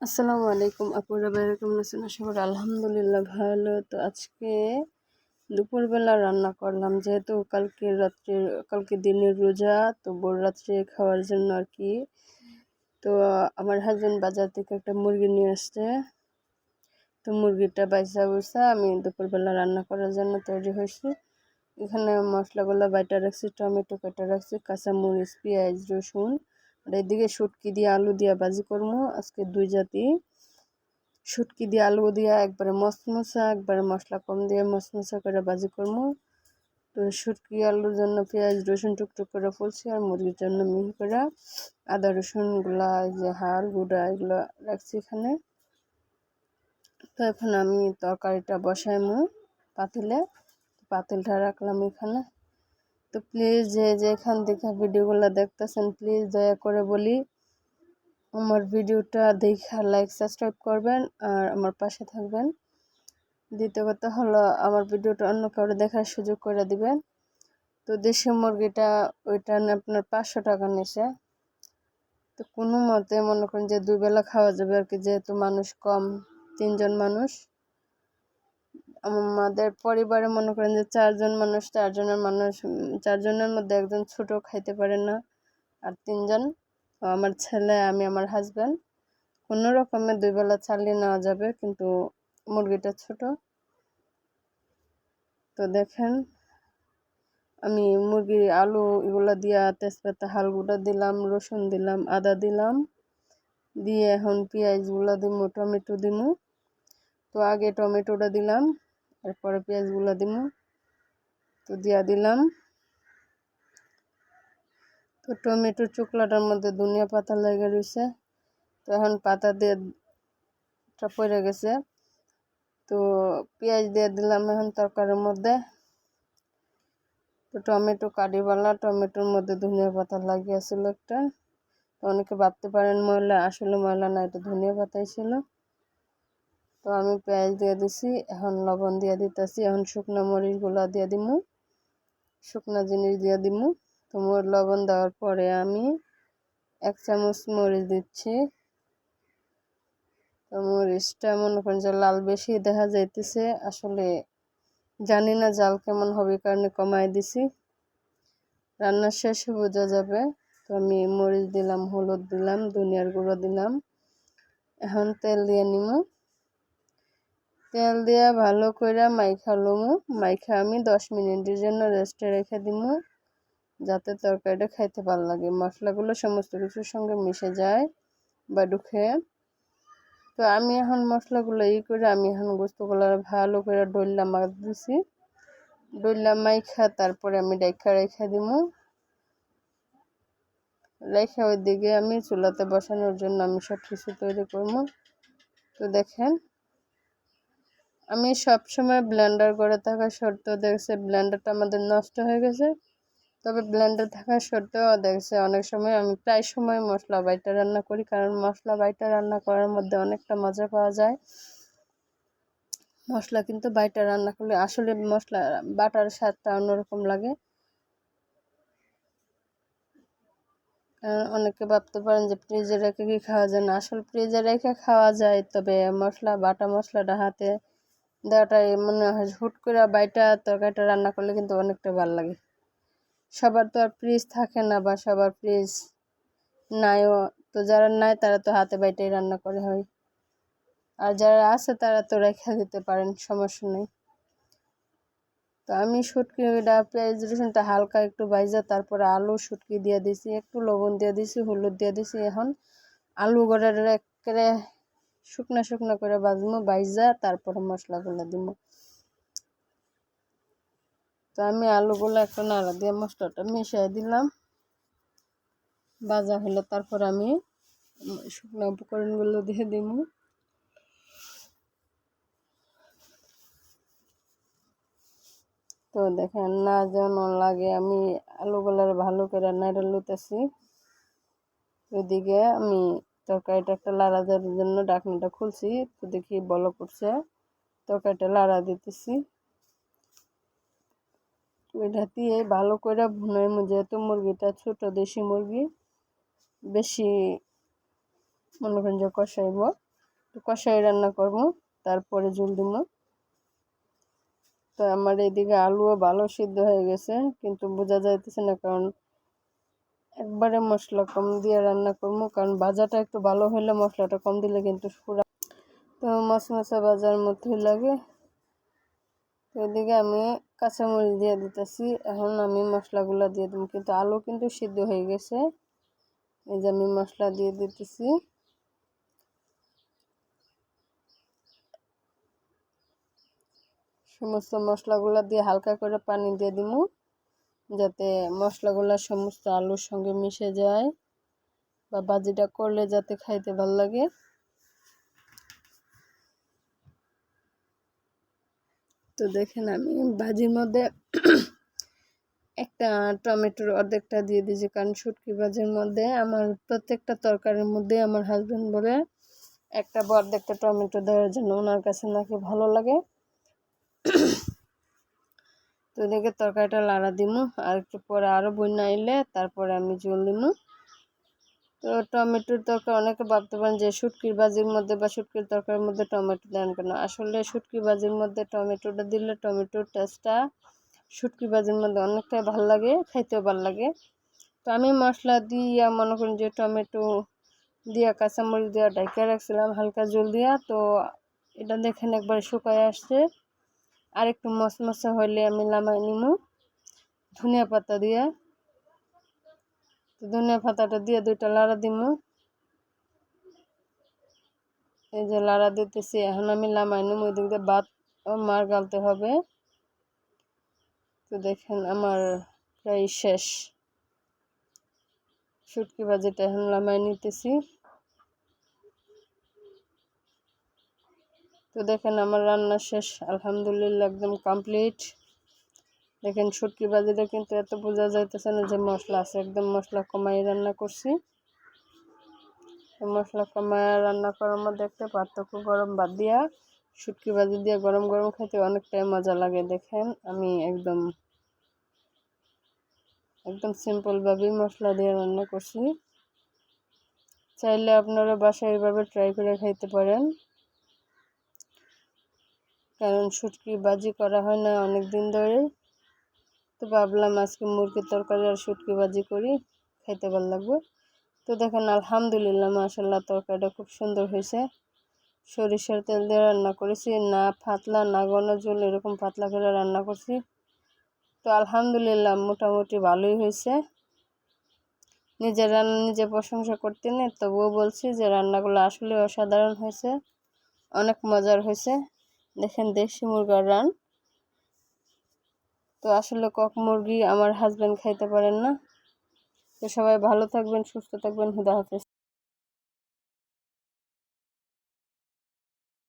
আসসালামু আলাইকুম। আপুরা ভাইরা কেমন আছেন? আলহামদুলিল্লাহ ভালো। তো আজকে দুপুরবেলা রান্না করলাম, যেহেতু কালকে রাত্রে, কালকে দিনের রোজা, তো ভোর রাত্রে খাওয়ার জন্য আর কি। তো আমার হাজব্যান্ড বাজার থেকে একটা মুরগি নিয়ে আসছে। তো মুরগিটা বাইসা বসা আমি দুপুরবেলা রান্না করার জন্য তৈরি হয়েছি। এখানে মশলাগুলো বাইটা রাখছি, টমেটো কাটা রাখছি, কাঁচামরিচ, পেঁয়াজ, রসুন আর এদিকে শুটকি দিয়ে আলু দিয়ে ভাজি করব। আজকে দুই জাতি। শুটকি দিয়ে আলু দিয়ে একবারে মশমশা, একবারে মশলা কম দিয়ে মশমশা করে ভাজি করব। তো শুটকি আলুর জন্য পেঁয়াজ, রসুন টুকটুক করে ফুলছি আর মুরগির জন্য মিহি করে আদা রসুনগুলা যে হাল গুঁড়া এগুলো রাখছি এখানে। তো এখন আমি তরকারিটা বসাইমু পাতিলে। পাতিলটা রাখলাম এখানে। তো প্লিজ যে যেখান থেকে ভিডিওগুলো দেখতেছেন প্লিজ দয়া করে বলি, আমার ভিডিওটা দেখা লাইক সাবস্ক্রাইব করবেন আর আমার পাশে থাকবেন। দ্বিতীয় কথা হলো, আমার ভিডিওটা অন্য কাউরে দেখার সুযোগ করে দিবেন। তো দেশি মুরগিটা, ওইটা আপনার পাঁচশো টাকা নিছে। তো কোনো মতে মনে করেন যে দুবেলা খাওয়া যাবে আর কি, যেহেতু মানুষ কম, তিনজন মানুষ। আমাদের পরিবারে মনে করেন যে চারজন মানুষ, চারজনের মানুষ চারজনের মধ্যে একজন ছোট খাইতে পারে না। আর তিনজন আমার ছেলে, আমি আমার হাজব্যান্ড কোনো রকমে দুই বেলা চালিয়ে নেওয়া যাবে, কিন্তু মুরগিটা ছোট। তো দেখেন, আমি মুরগির আলু এগুলো দিয়া তেজপাতা হালগুটা দিলাম, রসুন দিলাম, আদা দিলাম। দিয়ে এখন পেঁয়াজগুলো দিমু, টমেটো দিমু। তো আগে টমেটোটা দিলাম। এরপরে পেঁয়াজগুলো দিব তো দিয়া দিলাম। তো টমেটো চুকলাটার মধ্যে ধনিয়া পাতা লেগে রয়েছে তো এখন পাতা দিয়ে পড়ে গেছে। তো পেঁয়াজ দিয়ে দিলাম এখন তরকারির মধ্যে। তো টমেটো কাটিবালা টমেটোর মধ্যে ধনিয়া পাতা লাগিয়েছিল একটা। তো অনেকে ভাবতে পারেন ময়লা, আসলে ময়লা না, এটা ধনিয়া পাতাই ছিল। তো আমি পেঁয়াজ দিয়ে দিছি, এখন লবণ দিয়ে দিতেছি, এখন শুকনো মরিচ মরিচগুলো দিয়ে দিমু, শুকনো জিনিস দিয়ে দিমু। তো মোর লবণ দেওয়ার পরে আমি এক চামচ মরিচ দিচ্ছি। তো মরিচটা মনে করেন যে লাল বেশি দেখা যাইতেছে, আসলে জানি না জাল কেমন হবে কারণে কমাই দিছি। রান্নার শেষে বোঝা যাবে, তো আমি মরিচ দিলাম, হলুদ দিলাম, ধনিয়ার গুঁড়ো দিলাম। এখন তেল দিয়ে নিমু। তেল দিয়া ভালো করে মাইখা লমু। মাইখা আমি দশ মিনিটের জন্য রেস্টে রেখে দিমু, যাতে তরকারিটা খাইতে ভালো লাগে। মশলাগুলো সমস্ত কিছুর সঙ্গে মিশে যায় বা ঢুকে তো আমি এখন মশলাগুলো ই করে আমি এখন গোস্তগুলো ভালো করে ডল্লা মাছ দিছি। ডল্লা মাইখা তারপরে আমি ডাইখা রেখে দিমু। রেখে ওই দিকে আমি চুলাতে বসানোর জন্য আমি সব কিছু তৈরি করব তো দেখেন আমি সব সময় ব্লেন্ডার করে থাকা সত্ত্বেও দেখছে ব্লেন্ডারটা আমাদের নষ্ট হয়ে গেছে। তবে ব্লেন্ডার থাকা সত্ত্বেও দেখছে অনেক সময় আমি প্রায় সময় মশলা বাইটা রান্না করি, কারণ মশলা বাইটা রান্না করার মধ্যে অনেকটা মজা পাওয়া যায়। মশলা কিন্তু বাইটা রান্না করলে আসলে মশলা, বাটার স্বাদটা অন্যরকম লাগে। অনেকে ভাবতে পারেন যে ফ্রিজে রেখে কি খাওয়া যায় না? আসলে ফ্রিজে রেখে খাওয়া যায়, তবে মশলা, বাটা মশলাটা হাতে দেওয়াটা মনে হয় হুট করে বাইটা তরকারিটা রান্না করলে কিন্তু অনেকটা ভালো লাগে। সবার তো আর ফ্রিজ থাকে না বা সবার ফ্রিজ নাইও, তো যারা নাই তারা তো হাতে বাইটাই রান্না করে হয়। আর যারা আছে তারা তো রেখে দিতে পারেন, সমস্যা নেই। তো আমি শুটকিটা পেঁয়াজ রসুনটা হালকা একটু বাইজা তারপরে আলু শুটকি দিয়ে দিছি, একটু লবণ দিয়ে দিছি, হলুদ দিয়ে দিছি। এখন আলু গড়ার একেবারে শুকনো শুকনো করে বাজবো বাইজা তারপরে মশলাগুলো দিব। তো আমি আলুগুলো একটু নাড়া দিয়ে মশলাটা মিশিয়ে দিলাম। ভাজা হলে তারপর আমি শুকনো উপকরণগুলো দিয়ে দিব। তো দেখেন না যেন লাগে, আমি আলুগুলার ভালো করে নাড়া লুতেছি ওইদিকে আমি তরকারিটা একটা লাড়া দেওয়ার জন্য ডাকনাটা খুলছি, তো দেখি বলো করছে তরকারিটা লাড়া দিতেছি। ওইটা দিয়ে ভালো করে ভুনাই যেহেতু মুরগিটা ছোট দেশি মুরগি, বেশি মনে করেন যে কষাইব। কষাই রান্না করব, তারপরে জল দিব। তো আমার এদিকে আলুও ভালো সিদ্ধ হয়ে গেছে, কিন্তু বোঝা যাইতেছে না কারণ একবারে মশলা কম দিয়ে রান্না করব, কারণ ভাজাটা একটু ভালো হলে মশলাটা কম দিলে কিন্তু পুরা তো মশমশা বাজার মতোই লাগে। তো আমি কাঁচামরিচ দিয়ে দিতেছি। এখন আমি মশলাগুলো দিয়ে দেবো, কিন্তু আলু কিন্তু সিদ্ধ হয়ে গেছে। এই যে আমি মশলা দিয়ে দিতেছি। সমস্ত মশলাগুলো দিয়ে হালকা করে পানি দিয়ে দিব। যাতে মশলাগুলো সমস্ত আলুর সঙ্গে মিশে যায় বা বাজিটা করলে যাতে খাইতে ভালো লাগে। তো দেখেন আমি ভাজির মধ্যে একটা টমেটোর অর্ধেকটা দিয়ে দিয়েছি, কারণ শুটকি ভাজির মধ্যে আমার প্রত্যেকটা তরকারির মধ্যে আমার হাজব্যান্ড বলে একটা অর্ধেকটা টমেটো দেওয়ার জন্য ওনার কাছে নাকি ভালো লাগে। তো এদিকে তরকারিটা লাড়া দিমু, আর একটু পরে আরও বন্যা আইলে তারপরে আমি জল দিমু। তো টমেটোর তরকারি, অনেকে ভাবতে পারেন যে শুটকির বাজির মধ্যে বা শুটকির তরকারির মধ্যে টমেটো দেন কেন? আসলে শুটকি বাজির মধ্যে টমেটোটা দিলে টমেটোর টেস্টটা শুটকি বাজির মধ্যে অনেকটাই ভালো লাগে, খাইতেও ভালো লাগে। তো আমি মশলা দিয়া মনে করেন যে টমেটো দিয়া, কাঁচামরিচ দিয়া ডাইকা রাখছিলাম হালকা জল দিয়া। তো এটা দেখেন একবার শুকায় আসছে। আর একটু মশমশা হলে আমি লামাই নিমু। ধনিয়া পাতা দিয়ে। তো ধনিয়া পাতাটা দিয়ে দুইটা লাড়া দিমু। এই যে লাড়া দিতেছি, এখন আমি লামাই নিমু। ওই দিক দিয়ে মার গালতে হবে। তো দেখেন আমার প্রায় শেষ। শুটকি বাজিটা এখন লামাই নিতেছি। তো দেখেন আমার রান্না শেষ, আলহামদুলিল্লাহ একদম কমপ্লিট দেখেন শুটকি বাজিটা কিন্তু এত বোঝা যাইতেছে না যে মশলা আছে, একদম মশলা কমাই রান্না করছি। মশলা কমায় রান্না করার মধ্যে একটা পার্থক্য গরম বাদ দিয়া, শুটকি বাজি দিয়ে গরম গরম খেতে অনেকটাই মজা লাগে। দেখেন আমি একদম একদম সিম্পলভাবেই মশলা দিয়ে রান্না করছি। চাইলে আপনারা বাসায় এইভাবে ট্রাই করে খাইতে পারেন। কারণ শুটকি বাজি করা হয় না অনেক দিন ধরে। তো ভাবলাম আজকে মুরগির তরকারি আর শুটকি বাজি করি, খাইতে ভালো লাগবে। তো দেখেন, আলহামদুলিল্লাহ মাসাল্লাহ তরকারিটা খুব সুন্দর হয়েছে। সরিষার তেল দিয়ে রান্না করেছি, না পাতলা, না ঘন জল এরকম পাতলা করে রান্না করছি। তো আলহামদুলিল্লাহ, মোটামুটি ভালোই হয়েছে। নিজের রান্না নিজে প্রশংসা করতে নেই, তবুও বলছি যে রান্নাগুলো আসলে অসাধারণ হয়েছে, অনেক মজার হয়েছে। দেখেন দেশি মুরগার রান। তো আসলে কক মুরগি আমার হাজব্যান্ড খাইতে পারেন না। তো সবাই ভালো থাকবেন, সুস্থ থাকবেন, হুদা হাফেজ।